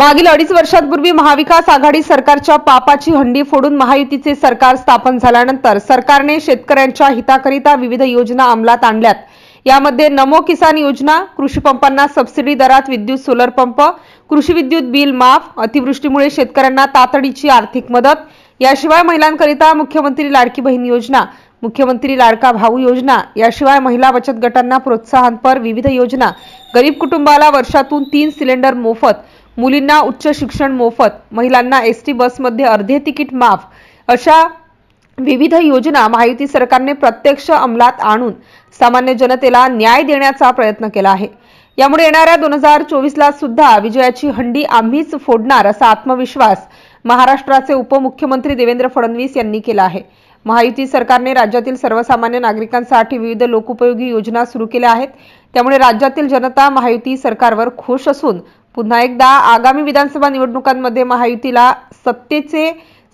मागील अडीच वर्षांपूर्वी महाविकास आघाडी सरकारच्या पापाची हंडी फोडून महायुतीचे सरकार स्थापन झाल्यानंतर सरकारने शेतकऱ्यांच्या हिताकरिता विविध योजना अंमलात आणल्यात. यामध्ये नमो किसान योजना कृषी पंपांना सबसिडी दरात विद्युत सोलर पंप कृषी विद्युत बिल माफ अतिवृष्टीमुळे शेतकऱ्यांना तातडीची आर्थिक मदत याशिवाय महिलांकरिता मुख्यमंत्री लाडकी बहीण योजना मुख्यमंत्री लाडका भाऊ योजना याशिवाय महिला बचत गटांना प्रोत्साहनपर विविध योजना गरीब कुटुंबाला वर्षातून तीन सिलेंडर मोफत मुलींना उच्च शिक्षण मोफत महिलांना एस टी बसमध्ये अर्धे तिकीट माफ अशा विविध योजना महायुती सरकारने प्रत्यक्ष अंमलात आणून सामान्य जनतेला न्याय देण्याचा प्रयत्न केला आहे. यामुळे येणाऱ्या दोन हजार चोवीसला सुद्धा विजयाची हंडी आम्हीच फोडणार असा आत्मविश्वास महाराष्ट्राचे उपमुख्यमंत्री देवेंद्र फडणवीस यांनी केला आहे. महायुती सरकारने राज्यातील सर्वसामान्य नागरिकांसाठी विविध लोकोपयोगी योजना सुरू केल्या आहेत. त्यामुळे राज्यातील जनता महायुती सरकारवर खुश असून पुन्हा एकदा आगामी विधानसभा निवडणुकांमध्ये महायुतीला सत्तेचे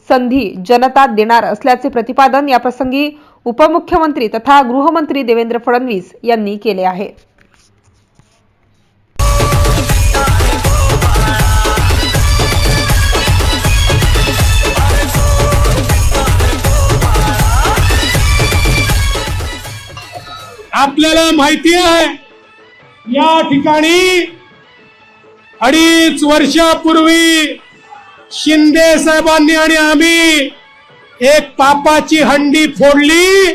संधी जनता देणार असल्याचे प्रतिपादन याप्रसंगी उपमुख्यमंत्री तथा गृहमंत्री देवेंद्र फडणवीस यांनी केले आहे. आपल्याला माहिती आहे या ठिकाणी अडीच वर्षापूर्वी शिंदे साहेबांनी आणि आम्ही एक पापाची हंडी फोडली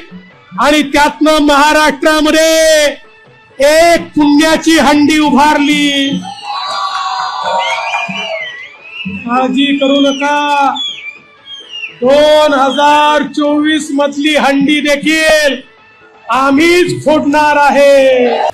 आणि त्यातनं महाराष्ट्रामध्ये एक पुण्याची हंडी उभारली. काळजी करू नका. दोन हजार चोवीस मधली हंडी देखील आम्हीच फोडणार आहे.